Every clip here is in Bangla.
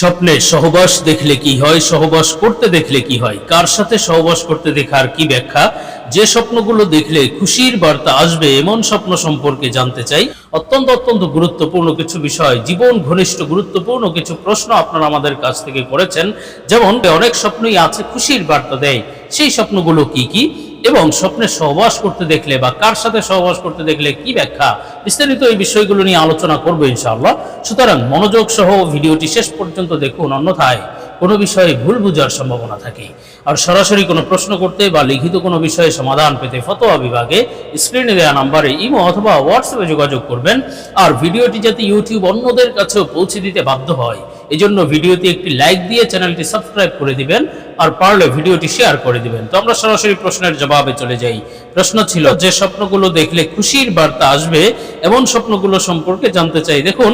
স্বপ্নে সহবাস দেখলে কি হয়? সহবাস করতে দেখলে কি হয়? কার সাথে সহবাস করতে দেখার কি ব্যাখ্যা? যে স্বপ্নগুলো দেখলে খুশির বার্তা আসবে এমন স্বপ্ন সম্পর্কে জানতে চাই। অত্যন্ত অত্যন্ত গুরুত্বপূর্ণ কিছু বিষয়, জীবন ঘনিষ্ঠ গুরুত্বপূর্ণ কিছু প্রশ্ন আপনারা আমাদের কাছ থেকে করেছেন। যেমন, অনেক স্বপ্নই আছে, খুশির বার্তা দেয়। সেই স্বপ্নগুলো কি কি? এবং স্বপ্নে সহবাস করতে দেখলে বা কার সাথে সহবাস করতে দেখলে কি ব্যাখ্যা? বিস্তারিত এই বিষয়গুলো নিয়ে আলোচনা করব ইনশাআল্লাহ। সুতরাং মনোযোগ সহ ভিডিওটি শেষ পর্যন্ত দেখুন, অন্যথায় কোনো বিষয়ে ভুল বুঝার সম্ভাবনা থাকে। আর সরাসরি কোনো প্রশ্ন করতে বা লিখিত কোনো বিষয়ে সমাধান পেতে ফতোয়া বিভাগে স্ক্রিনে দেওয়া নাম্বারে ইমো অথবা হোয়াটসঅ্যাপে যোগাযোগ করবেন। আর ভিডিওটি যাতে ইউটিউব অন্যদের কাছেও পৌঁছে দিতে বাধ্য হয় এজন্য ভিডিওতে একটি লাইক দিয়ে চ্যানেলটি সাবস্ক্রাইব করে দিবেন আর পারলে ভিডিওটি শেয়ার করে দিবেন। তো আমরা সরাসরি প্রশ্নের জবাবে চলে যাই। প্রশ্ন ছিল, যে স্বপ্নগুলো দেখলে খুশির বার্তা আসবে, এমন স্বপ্নগুলো সম্পর্কে জানতে চাই। দেখুন,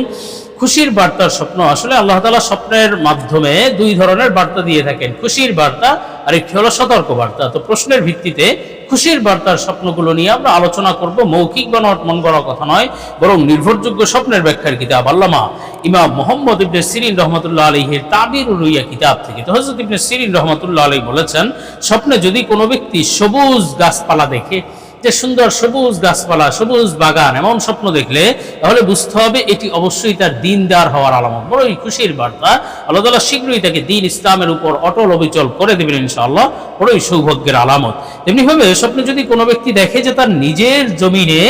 খুশির বার্তার স্বপ্ন, আসলে আল্লাহ তালা স্বপ্নের মাধ্যমে দুই ধরনের বার্তা দিয়ে থাকেন। খুশির বার্তা আর একটি হলো সতর্ক বার্তা। তো প্রশ্নের ভিত্তিতে খুশির বার্তার স্বপ্নগুলো নিয়ে আমরা আলোচনা করব। মৌখিক বা নট মন গড়া কথা নয়, বরং নির্ভরযোগ্য স্বপ্নের ব্যাখ্যার কিতাব। আল্লামা ইমাম মোহাম্মদ ইবনে সিরিন রহমতুল্লাহ আলহের তাবির রুইয়া কিতাব থেকে। তো হজরত ইবনে সিরিন রহমতুল্লাহ আলহী বলেছেন, স্বপ্নে যদি কোনো ব্যক্তি সবুজ গাছপালা দেখে যে সুন্দর সবুজ গাছপালা, সবুজ বাগান এমন স্বপ্ন দেখলে তাহলে বুঝতে হবে এটি অবশ্যই তার দিনদার হওয়ার আলামত। বড়ই খুশির বার্তা। আল্লাহ তালা শীঘ্রই তাকে দিন ইসলামের উপর অটল অবিচল করে দেবেন ইনশাআল্লাহ। বড়ই সৌভাগ্যের আলামত। তেমনিভাবে স্বপ্নে যদি কোনো ব্যক্তি দেখে যে তার নিজের জমিনে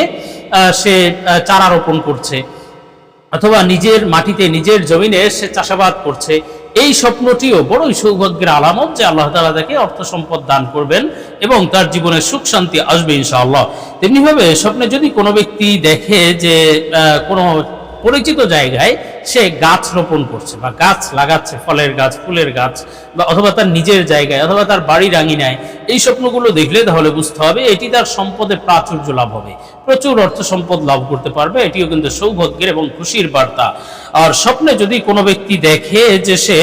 সে চারা রোপণ করছে, অথবা নিজের মাটিতে নিজের জমিনে সে চাষাবাদ করছে এই স্বপ্নটিও বড়ই সৌভাগ্যের আলামত যে আল্লাহ তালা তাকে অর্থ সম্পদ দান করবেন এবং তার জীবনে সুখ শান্তি আসবে ইনশাআল্লাহ। তেমনিভাবে স্বপ্নে যদি কোনো ব্যক্তি দেখে যে কোনো পরিচিত জায়গায় সে গাছ রোপণ করছে বা গাছ লাগাচ্ছে, ফলের গাছ, ফুলের গাছ বা অথবা তার নিজের জায়গায় অথবা তার বাড়ির আঙিনায়। এই স্বপ্নগুলো দেখলে তাহলে বুঝতে হবে এটি তার সম্পদে প্রাচুর্য লাভ হবে। প্রচুর অর্থ সম্পদ লাভ করতে পারবে, এটিও কিন্তু সৌভাগ্যের এবং খুশির বার্তা। আর স্বপ্নে যদি কোনো ব্যক্তি দেখে যে সে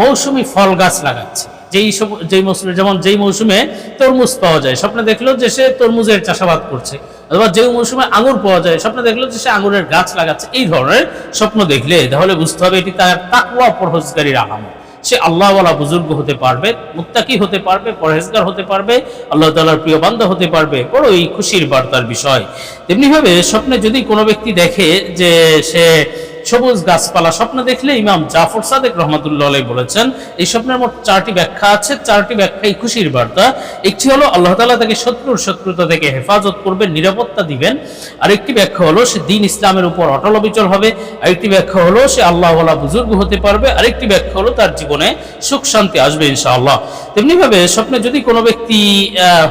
মৌসুমি ফল গাছ লাগাচ্ছে, যেই যেই মৌসুমে, যেমন যেই মৌসুমে তরমুজ পাওয়া যায়, স্বপ্নে দেখল যে সে তরমুজের চাষাবাদ করছে। অথবা যে মৌসুমে আঙুর পাওয়া যায়, স্বপ্ন দেখল যে সে আঙুরের গাছ লাগাচ্ছে, এই ধরনের স্বপ্ন দেখলে তাহলে বুঝতে হবে এটি তার তাকুয়া পরহজগারীর আলামত সে আল্লাহওয়ালা বুজুর্গ হতে পারবে, মুত্তাকি হতে পারবে, পরহেজগার হতে পারবে, আল্লাহ তালার প্রিয় বান্ধব হতে পারবে বড় এই খুশির বার্তার বিষয়। তেমনিভাবে স্বপ্নে যদি কোনো ব্যক্তি দেখে যে সে সবুজ গাছপালা স্বপ্ন দেখলে ইমাম জাফর সাদেক রহমতুল্লাহ বলেছেন, এই স্বপ্নের মোট চারটি ব্যাখ্যা আছে। চারটি ব্যাখ্যাই খুশির বার্তা। একটি হলো, আল্লাহ তালা তাকে শত্রুর শত্রুতা থেকে হেফাজত করবেন, নিরাপত্তা দিবেন। আরেকটি ব্যাখ্যা হলো, সে দিন ইসলামের উপর অটল অবিচল হবে। আরেকটি ব্যাখ্যা হলো, সে আল্লাহওয়ালা বুজুর্গ হতে পারবে। আরেকটি ব্যাখ্যা হলো, তার জীবনে সুখ শান্তি আসবে ইনশাআল্লাহ। তেমনিভাবে স্বপ্নে যদি কোনো ব্যক্তি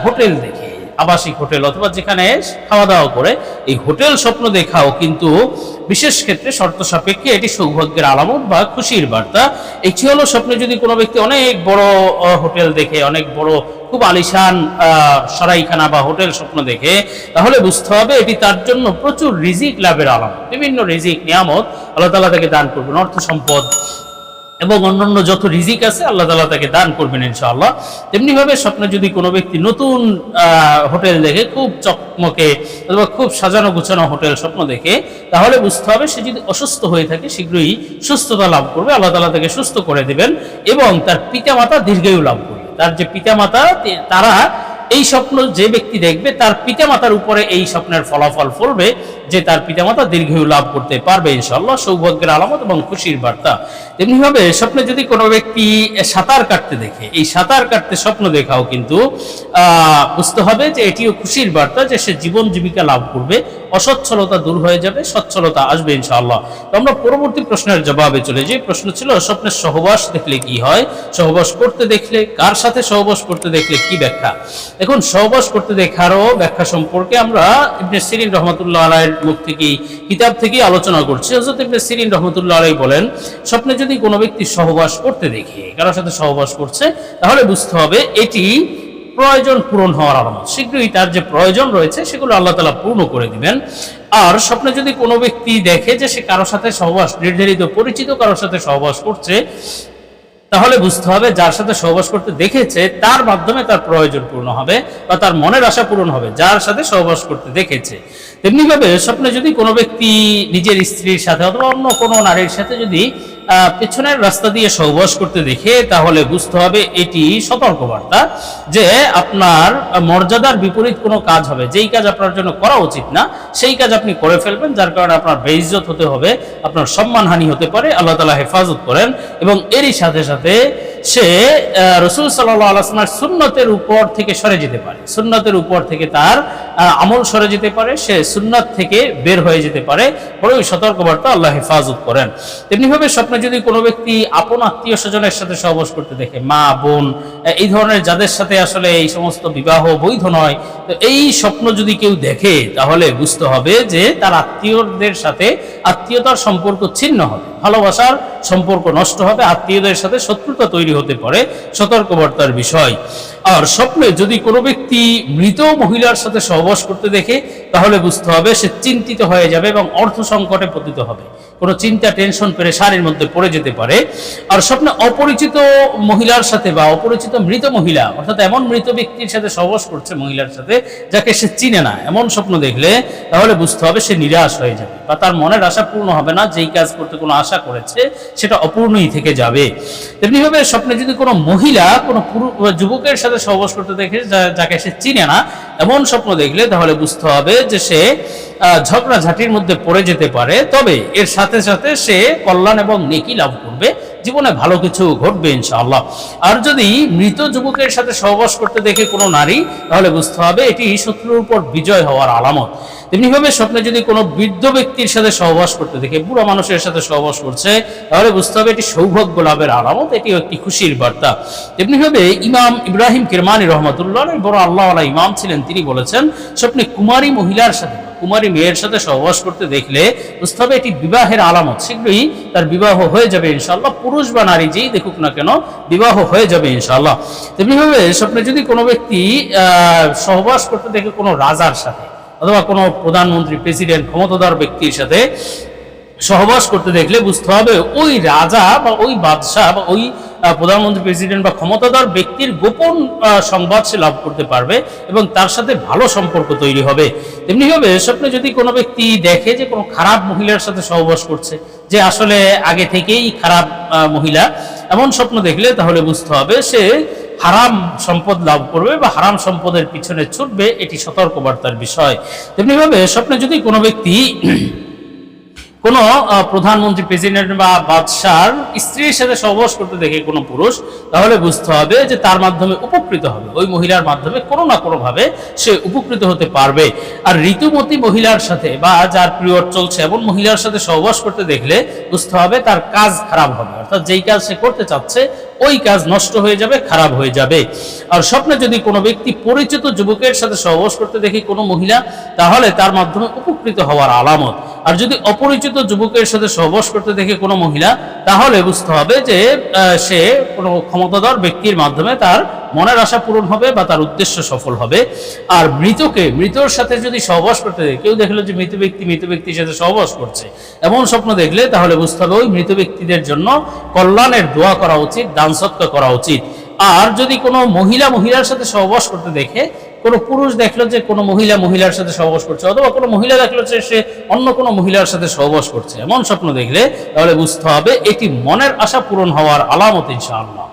হোটেল দেখে আবাসিক হোটেল অথবা যেখানে খাওয়া দাওয়া করে, এই হোটেল স্বপ্ন দেখাও কিন্তু বিশেষ ক্ষেত্রে শর্ত সাপেক্ষে এটি সৌভাগ্যের আলামত বা খুশির বার্তা। এটি হলো স্বপ্নে যদি কোনো ব্যক্তি অনেক বড় হোটেল দেখে, অনেক বড়, খুব আলিশান সরাইখানা বা হোটেল স্বপ্ন দেখে, তাহলে বুঝতে হবে এটি তার জন্য প্রচুর রিজিক লাভের আলামত। বিভিন্ন রিজিক, নিয়ামত আল্লাহ তালা তাকে দান করবেন। অর্থ সম্পদ এবং অন্যান্য যত রিজিক আছে আল্লাহ তালা তাকে দান করবেন ইনশাআল্লাহ। তেমনিভাবে স্বপ্নে যদি কোনো ব্যক্তি নতুন হোটেল দেখে, খুব চকমকে অথবা খুব সাজানো গুছানো হোটেল স্বপ্ন দেখে, তাহলে বুঝতে হবে সে যদি অসুস্থ হয়ে থাকে, শীঘ্রই সুস্থতা লাভ করবে, আল্লাহ তালা তাকে সুস্থ করে দেবেন এবং তার পিতামাতা দীর্ঘায়ু লাভ করবে। তার যে পিতামাতা তারা এই স্বপ্ন যে ব্যক্তি দেখবে, তার পিতামাতার উপরে এই স্বপ্নের ফলাফল ফলবে। যে তার পিতামাতা দীর্ঘায়ু লাভ করতে পারবে ইনশাল্লাহ সৌভাগ্যের আলামত এবং খুশির বার্তা। তেমনিভাবে স্বপ্নে যদি কোনো ব্যক্তি সাঁতার কাটতে দেখে, এই সাঁতার কাটতে স্বপ্ন দেখাও কিন্তু বুঝতে হবে যে এটিও খুশির বার্তা যে সে জীবন জীবিকা লাভ করবে, অসচ্ছলতা দূর হয়ে যাবে, সচ্ছলতা আসবে, ইনশাআল্লাহ। তো আমরা পরবর্তী প্রশ্নের জবাবে চলে যাই। প্রশ্ন ছিল, স্বপ্নের সহবাস দেখলে কি হয়? সহবাস করতে দেখলে, কার সাথে সহবাস করতে দেখলে কি ব্যাখ্যা? দেখুন, সহবাস করতে দেখারও ব্যাখ্যা সম্পর্কে আমরা ইবনে সিরিন রহমতুল্লাহ আলাইয়ের মুখ থেকেই, কিতাব থেকেই আলোচনা করছি। হজরত ইবনে সিরিন রহমতুল্লাহ আলাই বলেন, স্বপ্নে যদি কোনো ব্যক্তি সহবাস করতে দেখে, কারোর সাথে সহবাস করছে, তাহলে বুঝতে হবে এটি প্রয়োজন পূরণ হওয়ার আলামত। শীঘ্রই তার যে প্রয়োজন রয়েছে, সেগুলো আল্লাহ তালা পূর্ণ করে দিবেন। আর স্বপ্নে যদি কোনো ব্যক্তি দেখে যে সে কারোর সাথে সহবাস, নির্ধারিত পরিচিত কারোর সাথে সহবাস করছে তাহলে বুঝতে হবে যার সাথে সহবাস করতে দেখেছে, তার মাধ্যমে তার প্রয়োজন পূর্ণ হবে বা তার মনের আশা পূরণ হবে, যার সাথে সহবাস করতে দেখেছে। তেমনিভাবে স্বপ্নে যদি কোনো ব্যক্তি নিজের স্ত্রীর সাথে অথবা অন্য কোনো নারীর সাথে যদি পেছনের রাস্তা দিয়ে সহবাস করতে দেখে তাহলে বুঝতে হবে এটি সতর্কবার্তা যে আপনার মর্যাদার বিপরীত কোনো কাজ হবে। যেই কাজ আপনার জন্য করা উচিত না, সেই কাজ আপনি করে ফেলবেন, যার কারণে আপনার বেইজ্জত হতে হবে, আপনার সম্মানহানি হতে পারে, আল্লাহ তালা হেফাজত করেন এবং এরই সাথে সাথে সে রসুল সাল্লাহ আলাইসলামের সুন্নতের উপর থেকে সরে যেতে পারে। সুন্নতের উপর থেকে তার আমল সরে যেতে পারে, সে সুন্নত থেকে বের হয়ে যেতে পারে। বড়ই সতর্কবার্তা আল্লাহ হেফাজত করেন। তেমনিভাবে স্বপ্নে যদি কোনো ব্যক্তি আপন আত্মীয় স্বজনের সাথে সহবাস করতে দেখে, মা, বোন এই ধরনের যাদের সাথে আসলে এই সমস্ত বিবাহ বৈধ নয়, তো এই স্বপ্ন যদি কেউ দেখে, তাহলে বুঝতে হবে যে তার আত্মীয়দের সাথে আত্মীয়তার সম্পর্ক ছিন্ন হবে। ভালোবাসার সম্পর্ক নষ্ট হবে, আত্মীয়দের সাথে শত্রুতা তৈরি হতে পারে। সতর্কবার্তার বিষয়। আর স্বপ্নে যদি কোনো ব্যক্তি মৃত মহিলার সাথে সহবাস করতে দেখে তাহলে বুঝতে হবে সে চিন্তিত হয়ে যাবে এবং অর্থ সংকটে পতিত হবে। কোনো চিন্তা, টেনশন পেরেশানির মধ্যে পড়ে যেতে পারে। আর স্বপ্নে অপরিচিত মহিলার সাথে বা অপরিচিত মৃত মহিলা, অর্থাৎ এমন মৃত ব্যক্তির সাথে সহবাস করছে মহিলার সাথে, যাকে সে চিনে না, এমন স্বপ্ন দেখলে তাহলে বুঝতে হবে সে নিরাশ হয়ে যাবে বা তার মনের আশা পূর্ণ হবে না, যেই কাজ করতে কোনো আশা করেছে সেটা অপূর্ণই থেকে যাবে। তেমনিভাবে স্বপ্নে যদি কোনো মহিলা কোনো পুরু- যুবকের সাথে সহবাস করতে দেখে যাকে সে চিনে না এমন স্বপ্ন দেখলে তাহলে বুঝতে হবে যে সে আহ, ঝগড়াঝাটির মধ্যে পড়ে যেতে পারে। তবে এর সাথে সাথে সে কল্যাণ এবং নেকি লাভ করবে। জীবনে ভালো কিছু ঘটবে ইনশাআল্লাহ। আর যদি মৃত যুবকের সাথে সহবাস করতে দেখে কোনো নারী, তাহলে বুঝতে হবে এটি শত্রুর উপর বিজয় হওয়ার আলামত। তেমনিভাবে স্বপ্নে যদি কোনো বৃদ্ধ ব্যক্তির সাথে সহবাস করতে দেখে, বুড়া মানুষের সাথে সহবাস করছে, তাহলে বুঝতে হবে এটি সৌভাগ্য লাভের আলামত, এটিও একটি খুশির বার্তা। তেমনিভাবে ইমাম ইব্রাহিম কিরমানি রহমতুল্লাহ, বড় আল্লাহ ইমাম ছিলেন, তিনি বলেছেন, স্বপ্নে কুমারী মহিলার সাথে কুমারী মেয়ের সাথে সহবাস করতে দেখলে বুঝতে হবে এটি বিবাহের আলামত। শীঘ্রই তার বিবাহ হয়ে যাবে ইনশাল্লাহ পুরুষ বা নারী যেই দেখুক না কেন বিবাহ হয়ে যাবে ইনশাল্লাহ তেমনিভাবে স্বপ্নে যদি কোনো ব্যক্তি সহবাস করতে দেখে কোনো রাজার সাথে অথবা কোনো প্রধানমন্ত্রী, প্রেসিডেন্ট, ক্ষমতাধর ব্যক্তির সাথে সহবাস করতে দেখলে বুঝতে হবে ওই রাজা বা ওই বাদশাহ বা ওই প্রধানমন্ত্রী, প্রেসিডেন্ট বা ক্ষমতাধর ব্যক্তির গোপন সংবাদ সে লাভ করতে পারবে এবং তার সাথে ভালো সম্পর্ক তৈরি হবে। তেমনিভাবে স্বপ্নে যদি কোনো ব্যক্তি দেখে যে কোনো খারাপ মহিলার সাথে সহবাস করছে, যে আসলে আগে থেকেই খারাপ মহিলা, এমন স্বপ্ন দেখলে তাহলে বুঝতে হবে সে হারাম সম্পদ লাভ করবে বা হারাম সম্পদের পিছনে ছুটবে, এটি সতর্কবার্তার বিষয়। তেমনিভাবে স্বপ্নে যদি কোনো ব্যক্তি কোনো প্রধানমন্ত্রী, প্রেসিডেন্ট বা বাদশার স্ত্রীর সাথে সহবাস করতে দেখে কোনো পুরুষ, তাহলে বুঝতে হবে যে তার মাধ্যমে উপকৃত হবে। ওই মহিলার মাধ্যমে কোনো না কোনো ভাবে সে উপকৃত হতে পারবে। আর ঋতুমতী মহিলার সাথে বা যার পিরিয়ড চলছে এমন মহিলার সাথে সহবাস করতে দেখলে বুঝতে হবে তার কাজ খারাপ হবে। অর্থাৎ যেই কাজ সে করতে চাচ্ছে, ওই কাজ নষ্ট হয়ে যাবে, খারাপ হয়ে যাবে। আর স্বপ্নে যদি কোনো ব্যক্তি পরিচিত যুবকের সাথে সহবাস করতে দেখি কোনো মহিলা, তাহলে তার মাধ্যমে উপকৃত হওয়ার আলামত। আর যদি অপরিচিত যুবকের সাথে সহবাস করতে দেখে কোনো মহিলা, তাহলে বুঝতে হবে যে সে কোনো ক্ষমতাধর ব্যক্তির মাধ্যমে তার মনের আশা পূরণ হবে বা তার উদ্দেশ্য সফল হবে। আর মৃতকে, মৃতর সাথে যদি সহবাস করতে দেখে, কেউ দেখল যে মৃত ব্যক্তি, মৃত ব্যক্তির সাথে সহবাস করছে, এমন স্বপ্ন দেখলে তাহলে বুঝতে হবে ওই মৃত ব্যক্তিদের জন্য কল্যাণের দোয়া করা উচিত, দান সৎকার করা উচিত। আর যদি কোনো মহিলা, মহিলার সাথে সহবাস করতে দেখে কোনো পুরুষ দেখল যে কোনো মহিলা মহিলার সাথে সহবাস করছে, অথবা কোনো মহিলা দেখল যে সে অন্য কোনো মহিলার সাথে সহবাস করছে। এমন স্বপ্ন দেখলে তাহলে বুঝতে হবে এটি মনের আশা পূরণ হওয়ার আলামত, ইনশাআল্লাহ।